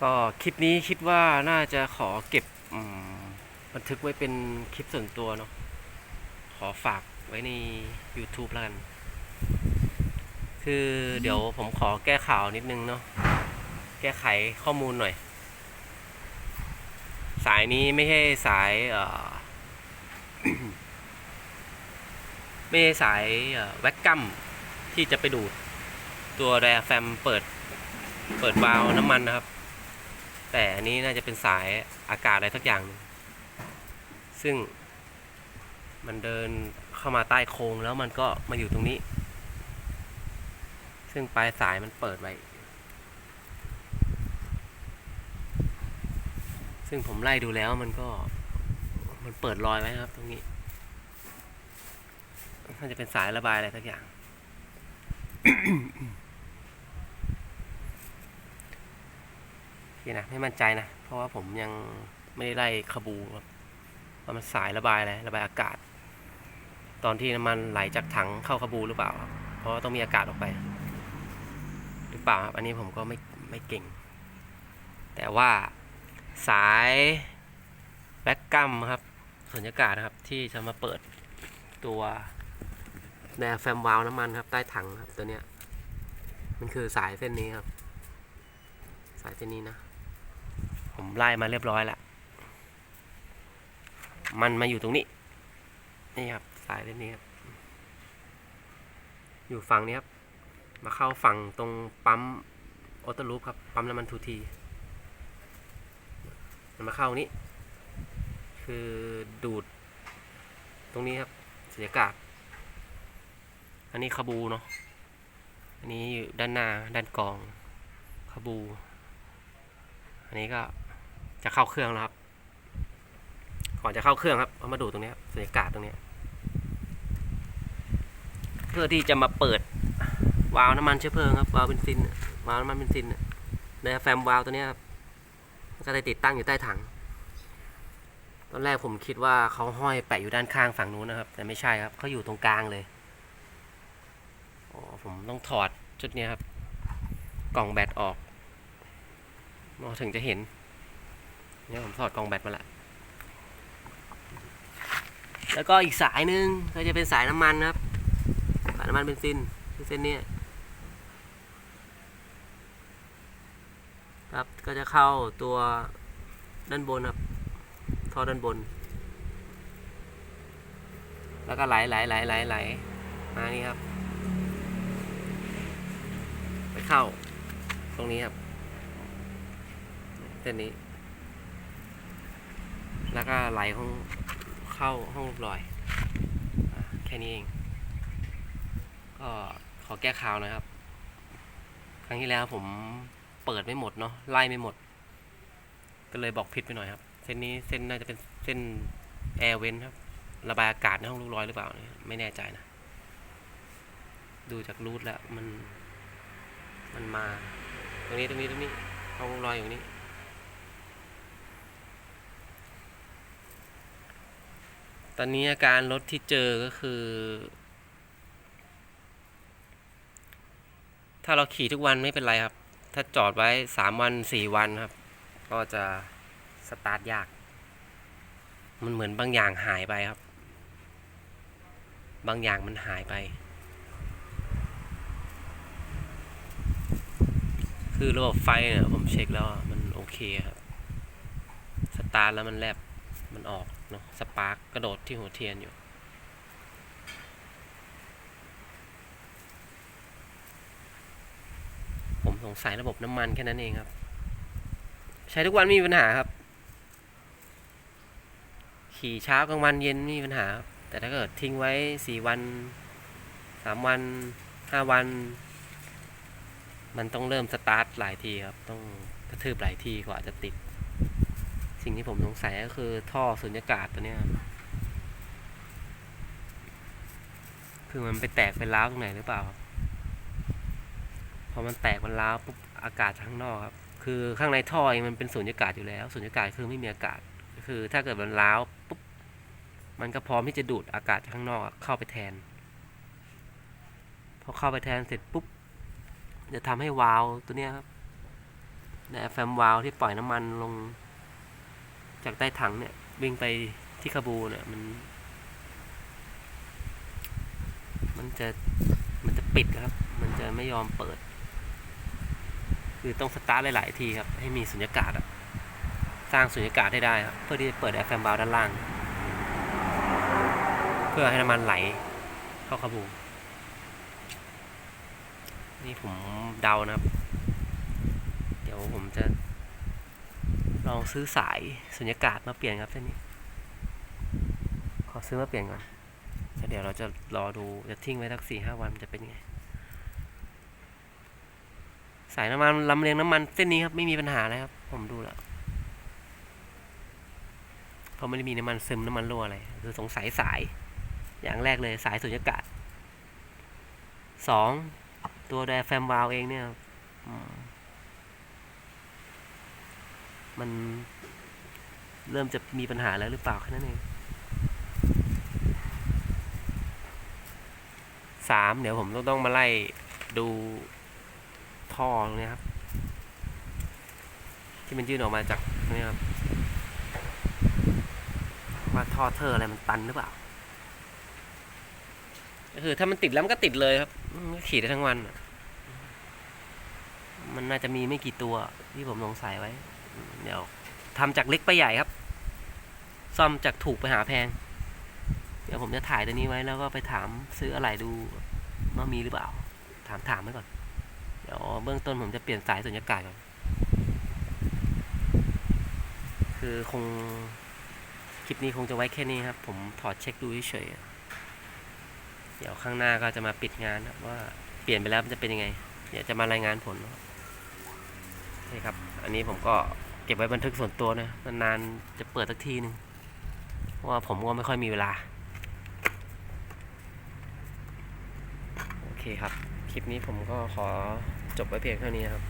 ก็คลิปนี้คิดว่าน่าจะขอเก็บบันทึกไว้เป็นคลิปส่วนตัวเนาะขอฝากไว้ใน YouTube แล้วกัน คือเดี๋ยวผมขอแก้ข่าวนิดนึงเนาะแก้ไขข้อมูลหน่อย สายนี้ไม่ใช่สายเอ่อไม่ใช่สายแว็กกัมที่จะไปดูด ตัวแรแฟมเปิด เปิดวาล์วน้ำมันนะครับ แต่อันนี้น่าจะเป็นสายอากาศอะไรสักอย่าง ซึ่งมันเดินเข้ามาใต้โครงแล้วมันก็มาอยู่ตรงนี้ ซึ่งปลายสายมันเปิดไว้ ซึ่งผมไล่ดูแล้วมันก็มันเปิดรอยไว้ครับ ตรงนี้น่าจะเป็นสายระบายอะไรสักอย่าง พี่นะไม่มั่นใจนะ เพราะว่าผมยังไม่ได้ไล่ขบูครับว่ามันสายระบายอะไรระบายอากาศ ตอนที่น้ำมันไหลจากถังเข้าขบูหรือเปล่าครับเพราะว่าต้องมีอากาศออกไป หรือเปล่าครับอันนี้ผมก็ไม่ไม่เก่ง แต่ว่าสายแบ็กกัมครับสุญญากาศนะครับที่จะมาเปิดตัวแนวแฟมวาล์วน้ำมันครับใต้ถังครับตัวเนี้ยมันคือสายเส้นนี้ครับ สายเส้นนี้นะ ผมไล่มาเรียบร้อยแล้วมันมาอยู่ตรงนี้ นี่ครับสายเส้นนี้ครับ อยู่ฝั่งนี้ครับ มาเข้าฝั่งตรงปั๊มออโต้ลูปครับ ปั๊มน้ำมันทูที มันมาเข้านี้ คือดูด ตรงนี้ครับสุญญากาศ อันนี้คาบูเนาะ อันนี้อยู่ด้านหน้าด้านกองคาบู อันนี้ก็ จะเข้าเครื่องแล้วครับ ก่อนจะเข้าเครื่องครับเอามาดูตรงนี้ครับสุญญากาศตรงนี้ เพื่อที่จะมาเปิดวาล์วน้ำมันเชื้อเพลิงครับวาล์วเบนซินวาล์วน้ำมันเบนซินในแฟมวาล์วตัวนี้ครับมันก็ได้ติดตั้งอยู่ใต้ถัง ตอนแรกผมคิดว่าเขาห้อยแปะอยู่ด้านข้างฝั่งนู้นนะครับ แต่ไม่ใช่ครับเขาอยู่ตรงกลางเลยอ๋อผมต้องถอดชุดนี้ครับ กล่องแบตออกเราถึงจะเห็น เนี่ยผมถอดกองแบตมาละ แล้วก็อีกสายหนึ่งก็จะเป็นสายน้ำมันครับ สายน้ำมันเบนซินเส้นนี้ครับ ก็จะเข้าตัวด้านบนครับ ท่อด้านบน แล้วก็ไหลไหลไหลไหลไหลมานี่ครับ ไปเข้าตรงนี้ครับเส้นนี้ แล้วก็ไหลห้องเข้าห้องรูปลอยอแค่นี้เอง ก็ขอแก้ข่าวนะครับ ครั้งที่แล้วผมเปิดไม่หมดเนาะไล่ไม่หมด ก็เลยบอกผิดไปหน่อยครับ เส้นนี้เส้นน่าจะเป็นเส้นแอร์เวนครับ ระบายอากาศในห้องลูกร้อยหรือเปล่านี่ไม่แน่ใจนะ ดูจากรูทแล้วมัน มันมา ตรงนี้ตรงนี้ตรงนี้ห้องลูกร้อยอยู่นี้ ตอนนี้อาการรถที่เจอก็คือ ถ้าเราขี่ทุกวันไม่เป็นไรครับ ถ้าจอดไว้สามวันสี่วันครับ ก็จะสตาร์ทยาก มันเหมือนบางอย่างหายไปครับ บางอย่างมันหายไป คือระบบไฟเนี่ยผมเช็คแล้วมันโอเคครับ สตาร์ทแล้วมันแลบ มันออกเนาะสปาร์กกระโดดที่หัวเทียนอยู่ ผมสงสัยระบบน้ำมันแค่นั้นเองครับ ใช้ทุกวันมีปัญหาครับ ขี่เช้ากลางวันเย็นมีปัญหาครับแต่ถ้าเกิดทิ้งไว้สี่วันสามวันห้าวัน มันต้องเริ่มสตาร์ทหลายทีครับ ต้องกระทืบหลายทีกว่าจะติด สิ่งที่ผมสงสัยก็คือท่อสุญญากาศตัวเนี้ยคือมันไปแตกเป็นร้าวตรงไหนหรือเปล่า พอมันแตกมันร้าวปุ๊บอากาศจากข้างนอกครับ คือข้างในท่อเองมันเป็นสุญญากาศอยู่แล้วสุญญากาศคือไม่มีอากาศ คือถ้าเกิดมันร้าวปุ๊บมันก็พร้อมที่จะดูดอากาศจากข้างนอกเข้าไปแทน พอเข้าไปแทนเสร็จปุ๊บจะทำให้วาล์วตัวเนี้ยครับไดอะแฟมวาลที่ปล่อยน้ำมันลง จากใต้ถังเนี่ยวิ่งไปที่คาบูเนี่ยมัน มันจะมันจะปิดครับ มันจะไม่ยอมเปิด คือต้องสตาร์ทหลาย ๆ ทีครับ ให้มีสุญญากาศอะสร้างสุญญากาศให้ได้ครับ เพื่อที่จะเปิดแอร์แฟมบาลด้านล่าง เพื่อให้น้ำมันไหลเข้าคาบู นี่ผมเดานะครับ เดี๋ยวผมจะ ลองซื้อสายสุญญากาศมาเปลี่ยนครับเส้นนี้ ขอซื้อมาเปลี่ยนก่อนเดี๋ยวเราจะรอดูจะทิ้งไว้สักสี่ห้าวันจะเป็นยังไง สายน้ำมันลำเลียงน้ำมันเส้นนี้ครับไม่มีปัญหาเลยครับ ผมดูแล้วเพราะไม่ได้มีน้ำมันซึมน้ำมันรั่วอะไรคือสงสัยสาย อย่างแรกเลยสายสุญญากาศสองตัวไดแฟมวาลเองเนี่ยอื มันเริ่มจะมีปัญหาแล้วหรือเปล่าแค่นั้นเองสามเดี๋ยวผมต้องต้องมาไล่ดูท่อตรงนี้ครับ ที่มันยื่นออกมาจากนี่ครับว่าท่อเธออะไรมันตันหรือเปล่าก็คือถ้ามันติดแล้วมันก็ติดเลยครับขี่ได้ทั้งวัน มันน่าจะมีไม่กี่ตัวที่ผมสงสัยไว้ เดี๋ยวทำจากเล็กไปใหญ่ครับ ซ่อมจากถูกไปหาแพง เดี๋ยวผมจะถ่ายตัวนี้ไว้แล้วก็ไปถามซื้ออะไรดูว่ามีหรือเปล่า ถามถามไว้ก่อน เดี๋ยวเบื้องต้นผมจะเปลี่ยนสายสุญญากาศก่อน คือคงคลิปนี้คงจะไว้แค่นี้ครับ ผมถอดเช็คดูเฉยเดี๋ยวข้างหน้าก็จะมาปิดงานว่าเปลี่ยนไปแล้วมันจะเป็นยังไง เดี๋ยวจะมารายงานผลนี่ครับ อันนี้ผมก็ ก็บไว้บันทึกส่วนตัวนะนานๆจะเปิดสักทีหนึ่งเพราะว่าผมก็ไม่ค่อยมีเวลา โอเคครับ คลิปนี้ผมก็ขอจบไว้เพียงเท่านี้ครับ